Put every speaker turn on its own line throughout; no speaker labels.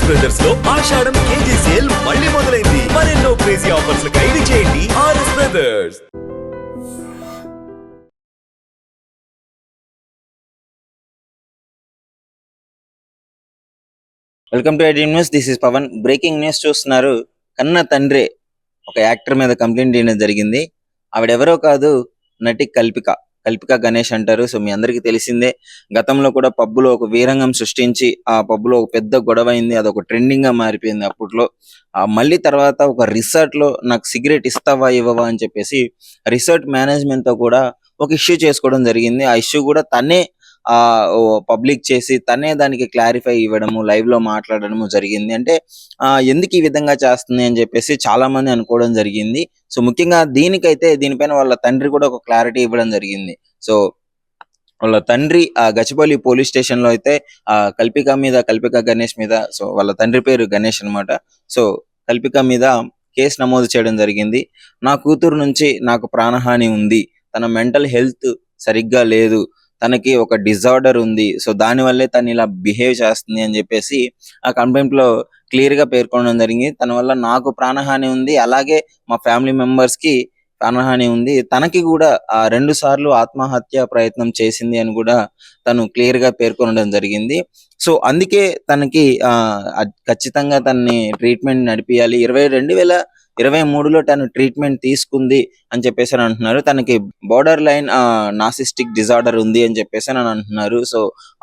RS బ్రదర్స్లో Ashadha KG sale మళ్ళీ మొదలైంది. మరెన్నో క్రేజీ ఆఫర్స్ ఖైదీ చేయండి RS brothers
welcome to IT news this is Pavan breaking news చూస్తున్నారు. కన్న తండ్రి ఒక యాక్టర్ మీద కంప్లైంట్ చేయడం జరిగింది. ఆవిడెవరో కాదు నటి కల్పిక. కల్పిక గణేష్ అంటారు. సో మీ అందరికీ తెలిసిందే గతంలో కూడా పబ్బులో ఒక వీరంగం సృష్టించి ఆ పబ్బులో ఒక పెద్ద గొడవ అయింది అది ఒక ట్రెండింగ్గా మారిపోయింది అప్పట్లో. మళ్ళీ తర్వాత ఒక రిసార్ట్లో నాకు సిగరెట్ ఇస్తావా ఇవ్వవా అని చెప్పేసి రిసార్ట్ మేనేజ్మెంట్తో కూడా ఒక ఇష్యూ చేసుకోవడం జరిగింది. ఆ ఇష్యూ కూడా తనే ఆ పబ్లిక్ చేసి తనే దానికి క్లారిఫై ఇవ్వడము లైవ్లో మాట్లాడడము జరిగింది. అంటే ఆ ఎందుకు ఈ విధంగా చేస్తుంది అని చెప్పేసి చాలా మంది అనుకోవడం జరిగింది. సో ముఖ్యంగా దీనికైతే దీనిపైన వాళ్ళ తండ్రి కూడా ఒక క్లారిటీ ఇవ్వడం జరిగింది. సో వాళ్ళ తండ్రి ఆ గచ్చిపల్లి పోలీస్ స్టేషన్లో అయితే ఆ కల్పిక మీద కల్పిక గణేష్ మీద సో వాళ్ళ తండ్రి పేరు గణేష్ అన్నమాట. సో కల్పిక మీద కేసు నమోదు చేయడం జరిగింది. నా కూతురు నుంచి నాకు ప్రాణహాని ఉంది. తన మెంటల్ హెల్త్ సరిగ్గా లేదు. తనకి ఒక డిజార్డర్ ఉంది. సో దాని వల్లే తను ఇలా బిహేవ్ చేస్తుంది అని చెప్పేసి ఆ కంప్లైంట్లో క్లియర్గా పేర్కొనడం జరిగింది. తన వల్ల నాకు ప్రాణహాని ఉంది. అలాగే మా ఫ్యామిలీ మెంబర్స్కి ప్రాణహాని ఉంది. తనకి కూడా ఆ రెండు సార్లు ఆత్మహత్య ప్రయత్నం చేసింది అని కూడా తను క్లియర్గా పేర్కొనడం జరిగింది. సో అందుకే తనకి ఆ ఖచ్చితంగా తనని ట్రీట్మెంట్ నడిపియాలి. ఇరవై రెండు వేల ఇరవై మూడులో తను ట్రీట్మెంట్ తీసుకుంది అని చెప్పేసి అని అంటున్నారు. తనకి బోర్డర్ లైన్ నాసిస్టిక్ డిజార్డర్ ఉంది అని చెప్పేసి అని అంటున్నారు. సో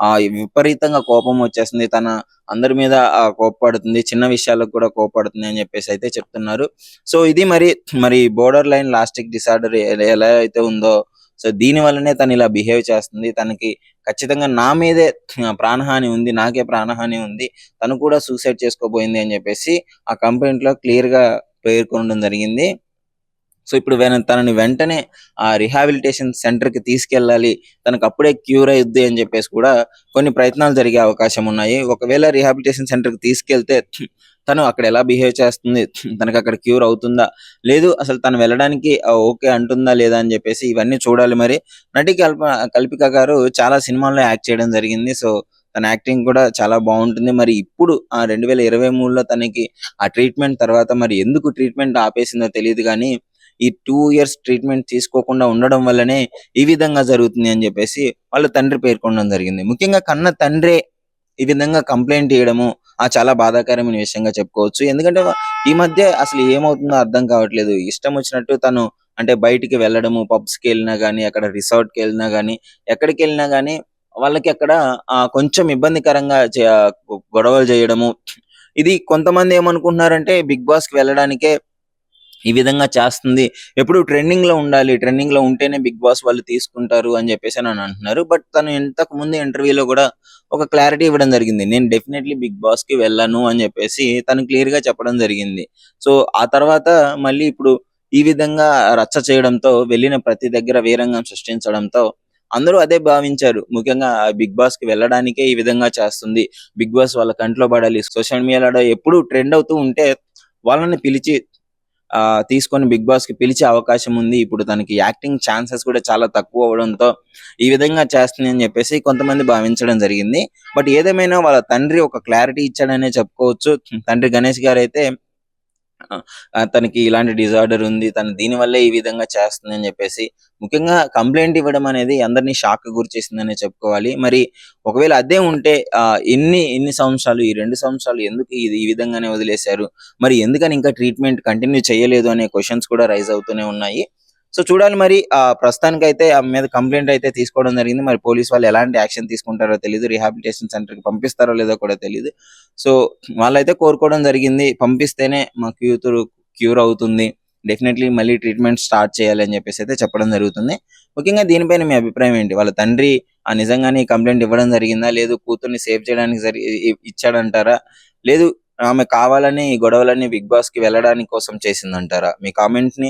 ఆ విపరీతంగా కోపం వచ్చేస్తుంది. తన అందరి మీద కోపడుతుంది చిన్న విషయాలకు కూడా కోపడుతుంది అని చెప్పేసి అయితే చెప్తున్నారు. సో ఇది మరి మరి బోర్డర్ లైన్ లాస్టిక్ డిసార్డర్ ఎలా అయితే ఉందో సో దీని వల్లనే తను ఇలా బిహేవ్ చేస్తుంది. తనకి ఖచ్చితంగా నా మీదే ప్రాణహాని ఉంది. నాకే ప్రాణహాని ఉంది. తను కూడా సూసైడ్ చేసుకోబోయింది అని చెప్పేసి ఆ కంప్లైంట్లో లో క్లియర్గా పేర్కొనడం జరిగింది. సో ఇప్పుడు తనని వెంటనే ఆ రిహాబిలిటేషన్ సెంటర్కి తీసుకెళ్ళాలి. తనకు అప్పుడే క్యూర్ అయ్యుద్ది అని చెప్పేసి కూడా కొన్ని ప్రయత్నాలు జరిగే అవకాశం ఉన్నాయి. ఒకవేళ రిహాబిలిటేషన్ సెంటర్కి తీసుకెళ్తే తను అక్కడ ఎలా బిహేవ్ చేస్తుంది? తనకి అక్కడ క్యూర్ అవుతుందా? లేదు అసలు తను వెళ్ళడానికి ఓకే అంటుందా లేదా అని చెప్పేసి ఇవన్నీ చూడాలి మరి. నటి కల్ప కల్పిక గారు చాలా సినిమాల్లో యాక్ట్ చేయడం జరిగింది. సో తన యాక్టింగ్ కూడా చాలా బాగుంటుంది. మరి ఇప్పుడు ఆ రెండు వేల ఇరవై మూడులో తనకి ఆ ట్రీట్మెంట్ తర్వాత మరి ఎందుకు ట్రీట్మెంట్ ఆపేసిందో తెలియదు కానీ ఈ టూ ఇయర్స్ ట్రీట్మెంట్ తీసుకోకుండా ఉండడం వల్లనే ఈ విధంగా జరుగుతుంది అని చెప్పేసి వాళ్ళ తండ్రి పేర్కొనడం జరిగింది. ముఖ్యంగా కన్న తండ్రే ఈ విధంగా కంప్లైంట్ చేయడము ఆ చాలా బాధాకరమైన విషయంగా చెప్పుకోవచ్చు. ఎందుకంటే ఈ మధ్య అసలు ఏమవుతుందో అర్థం కావట్లేదు. ఇష్టం వచ్చినట్టు తను అంటే బయటికి వెళ్ళడము పబ్స్కి వెళ్ళినా కానీ అక్కడ రిసార్ట్కి వెళ్ళినా కానీ ఎక్కడికి వెళ్ళినా కానీ వాళ్ళకి అక్కడ కొంచెం ఇబ్బందికరంగా గొడవలు చేయడము. ఇది కొంతమంది ఏమనుకుంటున్నారంటే బిగ్ బాస్కి వెళ్ళడానికే ఈ విధంగా చేస్తుంది. ఎప్పుడు ట్రెండింగ్లో ఉండాలి. ట్రెండింగ్లో ఉంటేనే బిగ్ బాస్ వాళ్ళు తీసుకుంటారు అని చెప్పేసి అని అంటున్నారు. బట్ తను ఇంతకు ముందు ఇంటర్వ్యూలో కూడా ఒక క్లారిటీ ఇవ్వడం జరిగింది. నేను డెఫినెట్లీ బిగ్ బాస్కి వెళ్ళను అని చెప్పేసి తను క్లియర్గా చెప్పడం జరిగింది. సో ఆ తర్వాత మళ్ళీ ఇప్పుడు ఈ విధంగా రచ్చ చేయడంతో వెళ్ళిన ప్రతి దగ్గర వీరంగం సృష్టించడంతో అందరూ అదే భావించారు. ముఖ్యంగా బిగ్ బాస్కి వెళ్ళడానికే ఈ విధంగా చేస్తుంది. బిగ్ బాస్ వాళ్ళ కంట్లో పడాలి. సోషల్ మీడియాలో ఎప్పుడు ట్రెండ్ అవుతూ ఉంటే వాళ్ళని పిలిచి ఆ తీసుకొని బిగ్ బాస్కి పిలిచే అవకాశం ఉంది. ఇప్పుడు తనకి యాక్టింగ్ ఛాన్సెస్ కూడా చాలా తక్కువ అవడంతో ఈ విధంగా చేస్తుంది అని చెప్పేసి కొంతమంది భావించడం జరిగింది. బట్ ఏదేమైనా వాళ్ళ తండ్రి ఒక క్లారిటీ ఇచ్చాడనే చెప్పుకోవచ్చు. తండ్రి గణేష్ గారు అయితే తనకి ఇలాంటి డిజార్డర్ ఉంది తను దీని వల్లే ఈ విధంగా చేస్తుంది అని చెప్పేసి ముఖ్యంగా కంప్లైంట్ ఇవ్వడం అనేది అందరినీ షాక్ గురి చేసిందనే చెప్పుకోవాలి. మరి ఒకవేళ అదే ఉంటే ఆ ఎన్ని ఎన్ని సంవత్సరాలు ఈ రెండు సంవత్సరాలు ఎందుకు ఇది ఈ విధంగానే వదిలేశారు? మరి ఎందుకని ఇంకా ట్రీట్మెంట్ కంటిన్యూ చేయలేదు అనే క్వశ్చన్స్ కూడా రైజ్ అవుతూనే ఉన్నాయి. సో చూడాలి మరి ఆ ప్రస్తుతానికి అయితే ఆమె మీద కంప్లైంట్ అయితే తీసుకోవడం జరిగింది. మరి పోలీస్ వాళ్ళు ఎలాంటి యాక్షన్ తీసుకుంటారో తెలియదు రీహాబిలిటేషన్ సెంటర్కి పంపిస్తారో లేదో కూడా తెలియదు సో వాళ్ళైతే కోరుకోవడం జరిగింది. పంపిస్తేనే మా కూతురు క్యూర్ అవుతుంది. డెఫినెట్లీ మళ్ళీ ట్రీట్మెంట్ స్టార్ట్ చేయాలి అని చెప్పేసి అయితే చెప్పడం జరుగుతుంది. ముఖ్యంగా దీనిపైన మీ అభిప్రాయం ఏంటి? వాళ్ళ తండ్రి ఆ నిజంగానే కంప్లైంట్ ఇవ్వడం జరిగిందా? లేదు కూతుర్ని సేవ్ చేయడానికి జరి ఇచ్చాడంటారా? లేదు ఆమె కావాలని ఈ గొడవలన్నీ బిగ్ బాస్కి వెళ్ళడానికి కోసం చేసిందంటారా? మీ కామెంట్ని